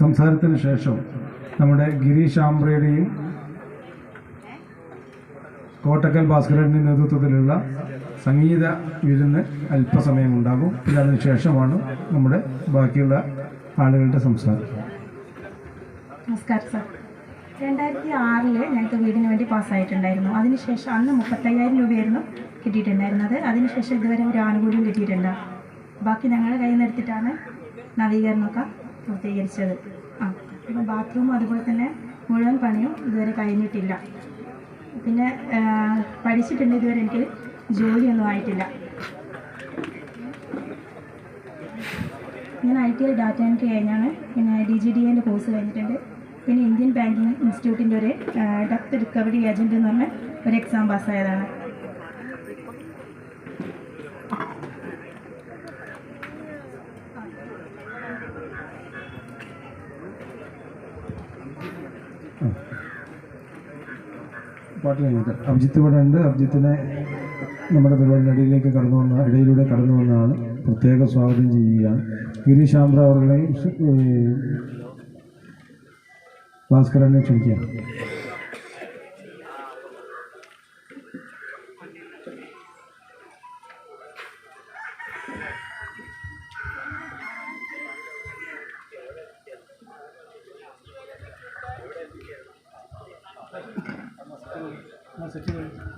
സംസാരത്തിന് ശേഷം നമ്മുടെ ഗിരീഷ് ആംബ്രയുടെയും കോട്ടക്കൽ ഭാസ്കരന്റെ നേതൃത്വത്തിലുള്ള സംഗീത വിരുന്ന് അല്പസമയം ഉണ്ടാകും പിന്നെ അതിന് ശേഷമാണ് നമ്മുടെ ബാക്കിയുള്ള ആളുകളുടെ സംസാരം. രണ്ടായിരത്തി ആറിൽ ഞങ്ങൾക്ക് വീടിന് വേണ്ടി പാസ്സായിട്ടുണ്ടായിരുന്നു. അതിനുശേഷം അന്ന് മുപ്പത്തയ്യായിരം രൂപയായിരുന്നു കിട്ടിയിട്ടുണ്ടായിരുന്നത്. അതിനുശേഷം ഇതുവരെ ഒരു ആനുകൂല്യം കിട്ടിയിട്ടുണ്ട്? ബാക്കി ഞങ്ങളുടെ കയ്യിൽ നിന്ന് എടുത്തിട്ടാണ് നവീകരണമൊക്കെ പൂർത്തീകരിച്ചത്. ആ അപ്പം ബാത്റൂമും അതുപോലെ തന്നെ മുഴുവൻ പണിയും ഇതുവരെ കഴിഞ്ഞിട്ടില്ല. പിന്നെ പഠിച്ചിട്ടുണ്ട് ഇതുവരെ എനിക്ക് ജോലിയൊന്നും ആയിട്ടില്ല. ഞാൻ I T I data entry കഴിഞ്ഞാണ്. പിന്നെ ഡി ജി ഡി എന്റെ കോഴ്സ് കഴിഞ്ഞിട്ടുണ്ട്. പിന്നെ ഇന്ത്യൻ ബാങ്കിങ് ഇൻസ്റ്റിറ്റ്യൂട്ടിന്റെ ഒരു ഡെപ്ത് റിക്കവറി ഏജന്റ് എന്ന് പറഞ്ഞ ഒരു എക്സാം പാസ്സായതാണ്. പാട്ട് കഴിഞ്ഞിട്ട് അഭിജിത്ത് ഇവിടെ ഉണ്ട്. അഭിജിത്തിനെ നമ്മുടെ പരിപാടിയുടെ ഇടയിലേക്ക് കടന്നു വന്ന ഇടയിലൂടെ കടന്നു വന്നതാണ്. പ്രത്യേക സ്വാഗതം ചെയ്യുകയാണ്. ഗിരീഷ് ആംബ്ര അവരുടെയും ഭാസ്കരനെ ക്ഷണിക്കുകയാണ്.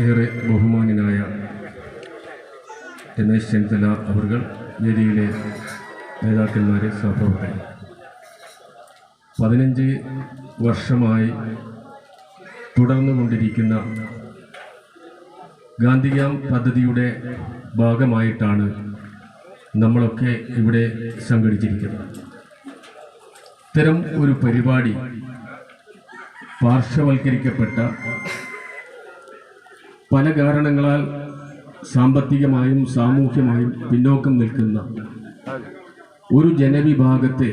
ഏറെ ബഹുമാനായ രമേശ് ചെന്നിത്തല അവർ വേദിയിലെ നേതാക്കന്മാരെ സഹപ്രവർത്തകർ. പതിനഞ്ച് വർഷമായി തുടർന്നുകൊണ്ടിരിക്കുന്ന ഗാന്ധിഗ്യാം പദ്ധതിയുടെ ഭാഗമായിട്ടാണ് നമ്മളൊക്കെ ഇവിടെ സംഘടിച്ചിരിക്കുന്നത്. ഇത്തരം ഒരു പരിപാടി പാർശ്വവൽക്കരിക്കപ്പെട്ട പല കാരണങ്ങളാൽ സാമ്പത്തികമായും സാമൂഹ്യമായും പിന്നോക്കം നിൽക്കുന്ന ഒരു ജനവിഭാഗത്തെ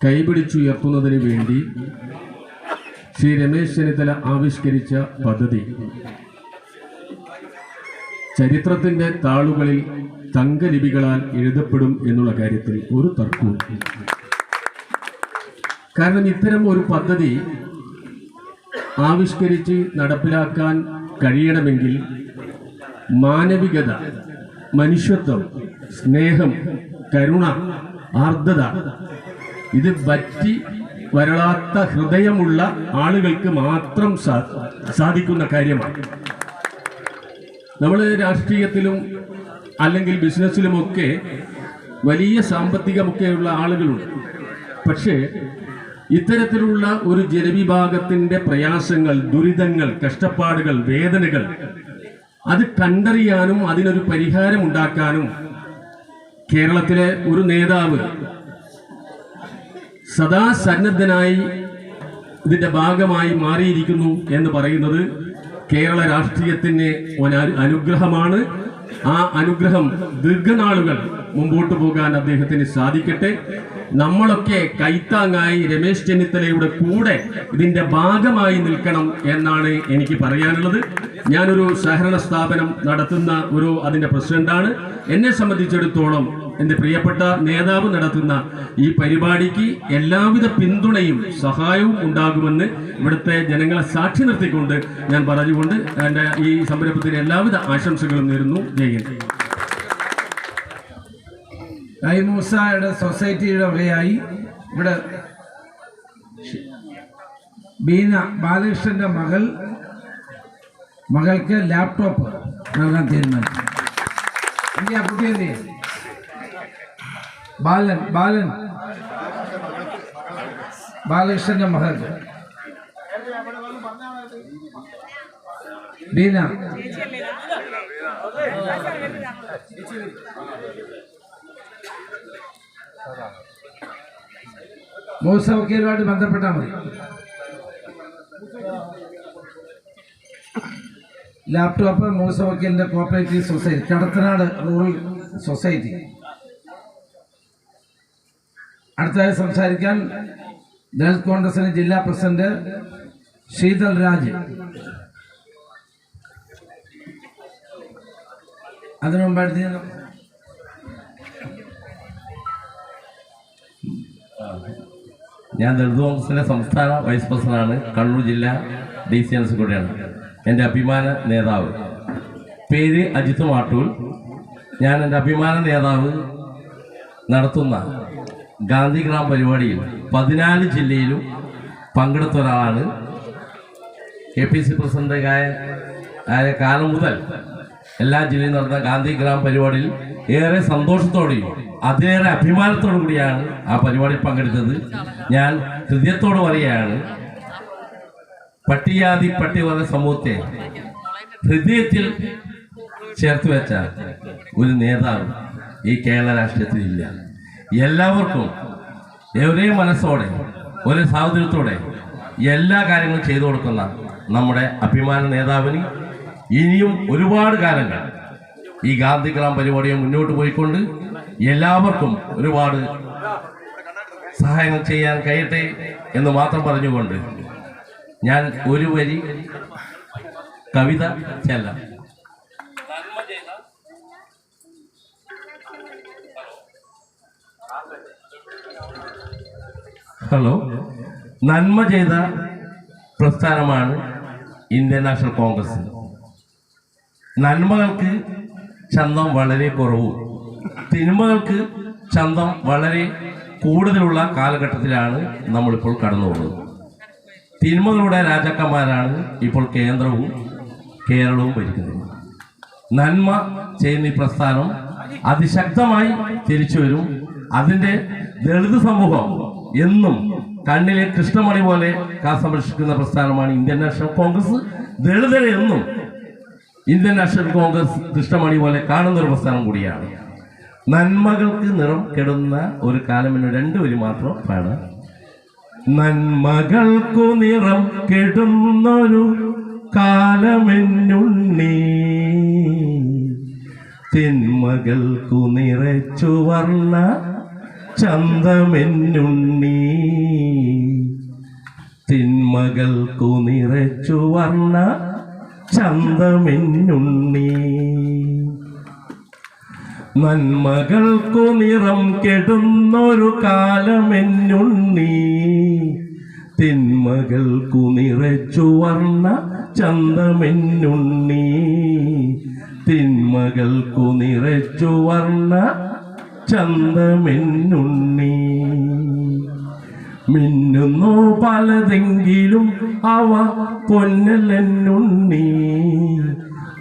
കൈപിടിച്ചുയർത്തുന്നതിന് വേണ്ടി ശ്രീ രമേശ് ചെന്നിത്തല ആവിഷ്കരിച്ച പദ്ധതി. ചരിത്രത്തിന്റെ താളുകളിൽ തങ്കലിപികളാൽ എഴുതപ്പെടും എന്നുള്ള കാര്യത്തിൽ ഒരു തർക്കവും കാരണം ഇത്തരം ഒരു പദ്ധതി ആവിഷ്കരിച്ച് നടപ്പിലാക്കാൻ കഴിയണമെങ്കിൽ മാനവികത മനുഷ്യത്വം സ്നേഹം കരുണ ആർദ്രത ഇത് വറ്റി വരളാത്ത ഹൃദയമുള്ള ആളുകൾക്ക് മാത്രം സാധിക്കുന്ന കാര്യമാണ്. നമ്മൾ രാഷ്ട്രീയത്തിലും അല്ലെങ്കിൽ ബിസിനസ്സിലുമൊക്കെ വലിയ സാമ്പത്തികമൊക്കെയുള്ള ആളുകളുണ്ട്. പക്ഷേ ഇത്തരത്തിലുള്ള ഒരു ജനവിഭാഗത്തിന്റെ പ്രയാസങ്ങൾ ദുരിതങ്ങൾ കഷ്ടപ്പാടുകൾ വേദനകൾ അത് കണ്ടറിയാനും അതിനൊരു പരിഹാരം ഉണ്ടാക്കാനും കേരളത്തിലെ ഒരു നേതാവ് സദാ സന്നദ്ധനായി ഇതിന്റെ ഭാഗമായി മാറിയിരിക്കുന്നു എന്ന് പറയുന്നത് കേരള രാഷ്ട്രീയത്തിന് അനുഗ്രഹമാണ്. ആ അനുഗ്രഹം ദീർഘനാളുകൾ മുമ്പോട്ട് പോകാൻ അദ്ദേഹത്തിന് സാധിക്കട്ടെ. നമ്മളൊക്കെ കൈത്താങ്ങായി രമേശ് ചെന്നിത്തലയുടെ കൂടെ ഇതിന്റെ ഭാഗമായി നിൽക്കണം എന്നാണ് എനിക്ക് പറയാനുള്ളത്. ഞാനൊരു സഹകരണ സ്ഥാപനം നടത്തുന്ന ഒരു അതിന്റെ പ്രസിഡന്റാണ്. എന്നെ സംബന്ധിച്ചിടത്തോളം എന്റെ പ്രിയപ്പെട്ട നേതാവ് നടത്തുന്ന ഈ പരിപാടിക്ക് എല്ലാവിധ പിന്തുണയും സഹായവും ഉണ്ടാകുമെന്ന് ഇവിടുത്തെ ജനങ്ങളെ സാക്ഷി നിർത്തിക്കൊണ്ട് ഞാൻ പറഞ്ഞുകൊണ്ട് എന്റെ ഈ സംരംഭത്തിന് എല്ലാവിധ ആശംസകളും നേരുന്നു. ജയൻ ഐമൂസയുടെ സൊസൈറ്റിയുടെ വകയായി ഇവിടെ ബീന ബാലകൃഷ്ണന്റെ മകൾ മകൾക്ക് ലാപ്ടോപ്പ് നൽകാൻ തീരുമാനിച്ചു. ചെയ്യും? ബാലൻ ബാലൻ. ബാലകൃഷ്ണന്റെ മകൾക്ക് ബീന. മൂസ വക്കീലുമായിട്ട് ബന്ധപ്പെട്ടാൽ മതി. Laptop Moosa വക്കീലിന്റെ cooperative society Kadathanad rural society. അടുത്തതായി സംസാരിക്കാൻ ദളിത് കോൺഗ്രസിന് ജില്ലാ പ്രസിഡന്റ് ശീതൽ രാജ്. അതിനു ഞാൻ ദളിത് കോൺഗ്രസിന്റെ സംസ്ഥാന വൈസ് പ്രസിഡന്റാണ്. കണ്ണൂർ ജില്ലാ ഡി സി എൻ എന്റെ അഭിമാന നേതാവ്. പേര് അജിത് മാട്ടൂൽ. ഞാൻ എന്റെ അഭിമാന നേതാവ് നടത്തുന്ന ഗാന്ധിഗ്രാം പരിപാടിയിൽ പതിനാല് ജില്ലയിലും പങ്കെടുത്ത ഒരാളാണ്. കെ പി സി പ്രസിഡന്റായ ആയ കാലം മുതൽ എല്ലാ ജില്ലയിലും നടന്ന ഗാന്ധിഗ്രാം പരിപാടിയിൽ ഏറെ സന്തോഷത്തോടെയും അതിലേറെ അഭിമാനത്തോടു കൂടിയാണ് ആ പരിപാടിയിൽ പങ്കെടുത്തത്. ഞാൻ ഹൃദയത്തോട് പറയുകയാണ് പട്ടികജാതി പട്ടികവർഗ സമൂഹത്തെ ഹൃദയത്തിൽ ചേർത്ത് വെച്ച ഒരു നേതാവ് ഈ കേരള രാഷ്ട്രീയത്തിൽ ഇല്ല. എല്ലാവർക്കും ഒരേ മനസ്സോടെ ഒരേ സാഹചര്യത്തോടെ എല്ലാ കാര്യങ്ങളും ചെയ്തു കൊടുക്കുന്ന നമ്മുടെ അഭിമാന നേതാവിന് ഇനിയും ഒരുപാട് കാലങ്ങൾ ഈ ഗാന്ധി ഗാന്ധിഗ്രാം പരിപാടിയെ മുന്നോട്ട് പോയിക്കൊണ്ട് എല്ലാവർക്കും ഒരുപാട് സഹായങ്ങൾ ചെയ്യാൻ കഴിയട്ടെ എന്ന് മാത്രം പറഞ്ഞുകൊണ്ട് ഞാൻ ഒരു വരി കവിത ചെല്ലാം. ഹലോ. നന്മ ചെയ്ത പ്രസ്ഥാനമാണ് ഇന്ത്യൻ നാഷണൽ കോൺഗ്രസ്. നന്മകൾക്ക് ചന്തം വളരെ കുറവും. തിന്മകൾക്ക് ചന്തം വളരെ കൂടുതലുള്ള കാലഘട്ടത്തിലാണ് നമ്മളിപ്പോൾ കടന്നു പോകുന്നത് തിന്മകളുടെ രാജാക്കന്മാരാണ് ഇപ്പോൾ കേന്ദ്രവും കേരളവും ഭരിക്കുന്നത്. നന്മ ചെയ്യുന്ന ഈ പ്രസ്ഥാനം അതിശക്തമായി തിരിച്ചു വരും. അതിന്റെ ദളിത് സമൂഹം എന്നും കണ്ണിലെ കൃഷ്ണമണി പോലെ കാ സംരക്ഷിക്കുന്ന പ്രസ്ഥാനമാണ് ഇന്ത്യൻ നാഷണൽ കോൺഗ്രസ്. ദളിതരെ എന്നും ഇന്ത്യൻ നാഷണൽ കോൺഗ്രസ് കൃഷ്ണമണി പോലെ കാണുന്ന ഒരു പ്രസ്ഥാനം കൂടിയാണ്. നന്മകൾക്ക് നിറം കെടുന്ന ഒരു കാലമിന് രണ്ടു വരി മാത്രം പാടാം നന്മകൾക്കു നിറം കെടുന്നൊരു കാലമെന്നുണ്ണി തിന്മകൾക്കു നിറച്ചു വർണ ചന്തമെന്നുണ്ണി തിന്മകൾക്കു നിറച്ചു വർണ ചന്തമെന്നുണ്ണി നന്മകൾക്കു നിറം കെടുന്നൊരു കാലമെന്നുണ്ണി. തിന്മകൾക്കു നിറച്ചു വർണ ചന്തമെന്നുണ്ണി. തിന്മകൾക്കു നിറച്ചു വർണ ചന്തമെന്നുണ്ണി. മിന്നുന്നു പലതെങ്കിലും അവ പൊന്നലെന്നുണ്ണി.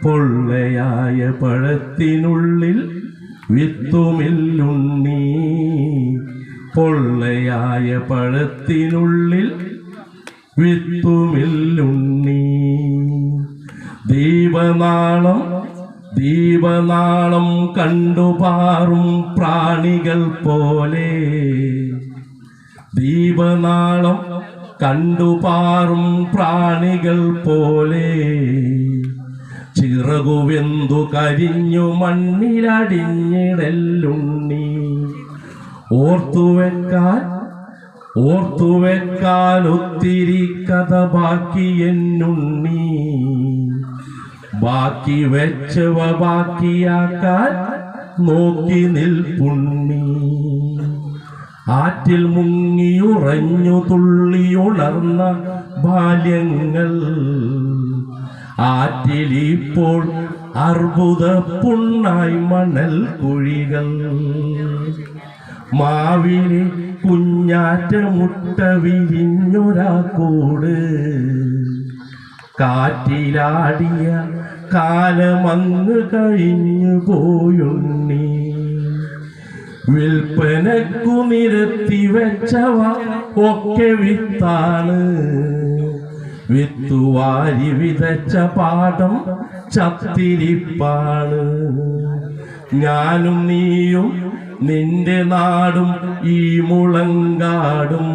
പൊള്ളയായ പഴത്തിനുള്ളിൽ വിത്തുമില്ലുണ്ണി പൊള്ളയായ പഴത്തിനുള്ളിൽ വിത്തുമില്ലുണ്ണി. ദീപനാളം ദീപനാളം കണ്ടുപാറും പ്രാണികൾ പോലെ. ദീപനാളം കണ്ടുപാറും പ്രാണികൾ പോലെ. ചിറകുവെന്തു കരിഞ്ഞു മണ്ണിലടിഞ്ഞിടല്ലുണ്ണി ഓർത്തുവെക്കാൻ ഓർത്തുവെക്കാൻ ഒത്തിരി കഥ ബാക്കി എന്നുണ്ണി. ബാക്കി വെച്ചവ ബാക്കിയാക്കാൻ നോക്കി നിൽപ്പുണ്ണി. ആറ്റിൽ മുങ്ങിയുറഞ്ഞു തുള്ളിയുണർന്ന ബാല്യങ്ങൾ ആറ്റിലിപ്പോൾ അർബുദ പുണ്ണായി മണൽ കുഴികൾ. മാവിലെ കുഞ്ഞാറ്റ മുട്ട വിരിഞ്ഞൊരാ കൂട് കാറ്റിലാടിയ കാലമങ്ങ് കഴിഞ്ഞു പോയുണ്ണി. വിൽപ്പനക്കു നിരത്തി വെച്ചവ ഒക്കെ വിത്താണ്. വിത്തുവാരി വിതച്ച പാഠം ചത്തിരിപ്പാണ് ഞാനും നീയും നിന്റെ നാടും ഈ മുളങ്കാടും.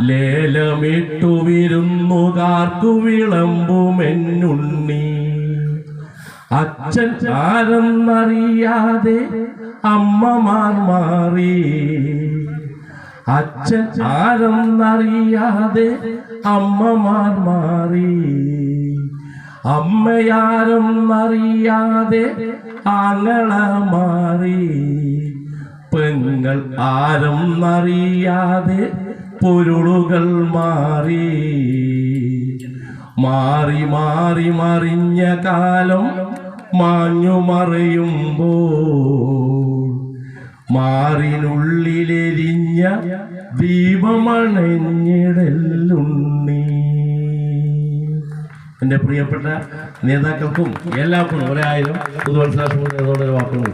ലേലമിട്ടു വിരുന്നുകാർക്കു വിളമ്പുമെന്നുണ്ണി. അച്ഛൻ ആരെന്നറിയാതെ അമ്മമാർ മാറി. അച്ഛൻ ആരെന്നറിയാതെ അമ്മമാർ മാറി. അമ്മയാരെന്നറിയാതെ ആങ്ങള മാറി. പെങ്ങൾ ആരെന്നറിയാതെ പൊരുളുകൾ മാറി. മാറി മാറി മറിഞ്ഞ കാലം മാഞ്ഞു മറയുമ്പോൾ മാറിനുള്ളിലെരിഞ്ഞ ദീപമണഞ്ഞിടലുണ്ണി. എന്റെ പ്രിയപ്പെട്ട നേതാക്കൾക്കും എല്ലാവർക്കും ഒരായിരം പുതുവത്സരാശംസകളോടെ വാക്കുകൾ